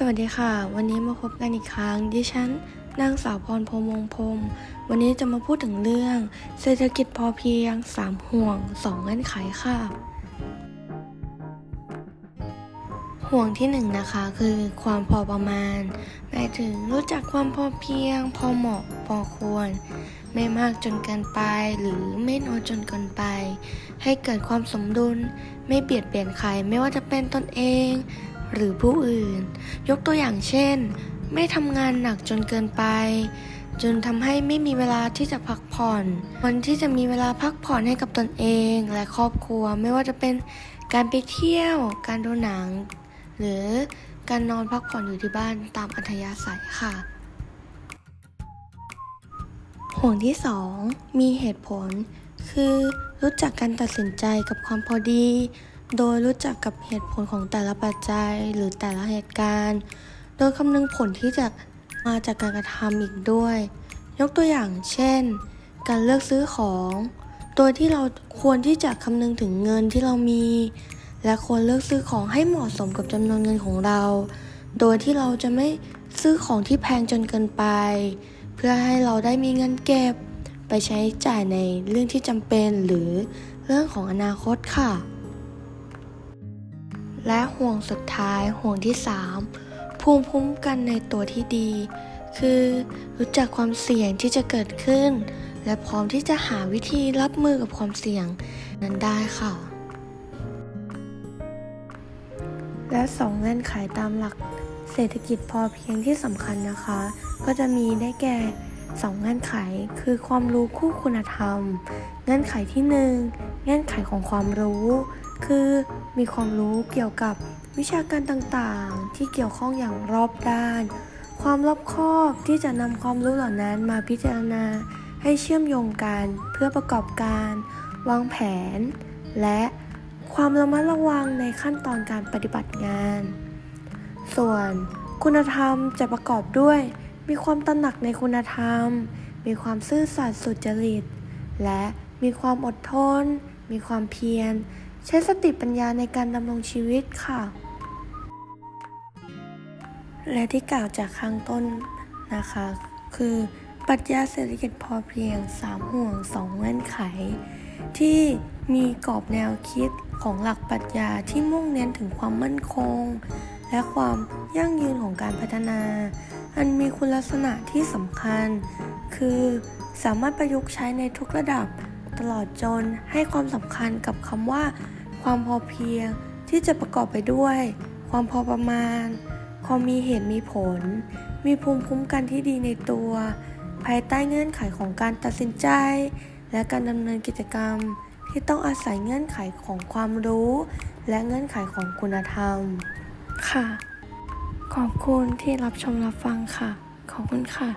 สวัสดีค่ะ วันนี้มาพบกันอีกครั้งดิฉันนางสาวพรพรมงศ์พรมวันนี้จะมาพูดถึงเรื่อง เศรษฐกิจพอเพียง 3 ห่วง 2 เงื่อนไขค่ะ ห่วงที่1นงนะคะคือความพอประมาณ หมายถึงรู้จักความพอเพียง พอเหมาะพอควร ไม่มากจนเกินไป หรือไม่น้อยจนเกินไป ให้เกิดความสมดุล ไม่เบียดเบียนใครไม่ว่าจะเป็นตนเอง หรือผู้อื่น ยกตัวอย่างเช่น ไม่ทำงานหนักจนเกินไป จนทำให้ไม่มีเวลาที่จะพักผ่อนวันที่จะมีเวลาพักผ่อนให้กับตนเองและครอบครัวไม่ว่าจะเป็นการไปเที่ยว การดูหนัง หรือการนอนพักผ่อนอยู่ที่บ้านตามอัธยาศัยค่ะ ห่วงที่ 2 มีเหตุผล คือรู้จักการตัดสินใจกับความพอดี โดยรู้จักกับเหตุผลของแต่ละปัจจัยหรือแต่ละเหตุการณ์ โดยคำนึงผลที่จะมาจากการกระทำอีกด้วย ยกตัวอย่างเช่น การเลือกซื้อของ โดยที่เราควรที่จะคำนึงถึงเงินที่เรามี และควรเลือกซื้อของให้เหมาะสมกับจำนวนเงินของเรา โดยที่เราจะไม่ซื้อของที่แพงจนเกินไป เพื่อให้เราได้มีเงินเก็บ ไปใช้จ่ายในเรื่องที่จำเป็นหรือเรื่องของอนาคตค่ะ และห่วงสุดท้ายห่วงที่ 3 ภูมิคุ้มกันในตัวที่ดี คือรู้จักความเสี่ยงที่จะเกิดขึ้น และพร้อมที่จะหาวิธีรับมือกับความเสี่ยงนั้นได้ค่ะ และสองเงื่อนไขตามหลักเศรษฐกิจพอเพียงที่สำคัญนะคะ ก็จะมีได้แก่ สองเงื่อนไขคือความรู้คู่คุณธรรม เงื่อนไขที่หนึ่งเงื่อนไขของความรู้ คือมีความรู้เกี่ยวกับวิชาการต่างๆ ที่เกี่ยวข้องอย่างรอบด้าน ความรอบคอบที่จะนำความรู้เหล่านั้นมาพิจารณา ให้เชื่อมโยงกันเพื่อประกอบการ วางแผน และความระมัดระวังในขั้นตอนการปฏิบัติงาน ส่วนคุณธรรมจะประกอบด้วย มีความตระหนักในคุณธรรม มีความซื่อสัตย์สุจริต และมีความอดทน มีความเพียร ใช้สติปัญญาในการดำรงชีวิตค่ะ และที่กล่าวจากข้างต้นนะคะ คือปรัชญาเศรษฐกิจพอเพียง 3 ห่วง 2 เงื่อนไข ที่มีกรอบแนวคิดของหลักปรัชญาที่มุ่งเน้นถึงความมั่นคง และความยั่งยืนของการพัฒนา อันมีคุณลักษณะที่สำคัญ คือสามารถประยุกต์ใช้ในทุกระดับ ตลอดจนให้ความสำคัญกับคำว่า ความพอเพียงที่จะประกอบไปด้วย ความพอประมาณ ความมีเหตุมีผล มีภูมิคุ้มกันที่ดีในตัว ภายใต้เงื่อนไขของการตัดสินใจ และการดำเนินกิจกรรม ที่ต้องอาศัยเงื่อนไขของความรู้ และเงื่อนไขของคุณธรรม ค่ะ ขอบคุณที่รับชมรับฟังค่ะ ขอบคุณค่ะ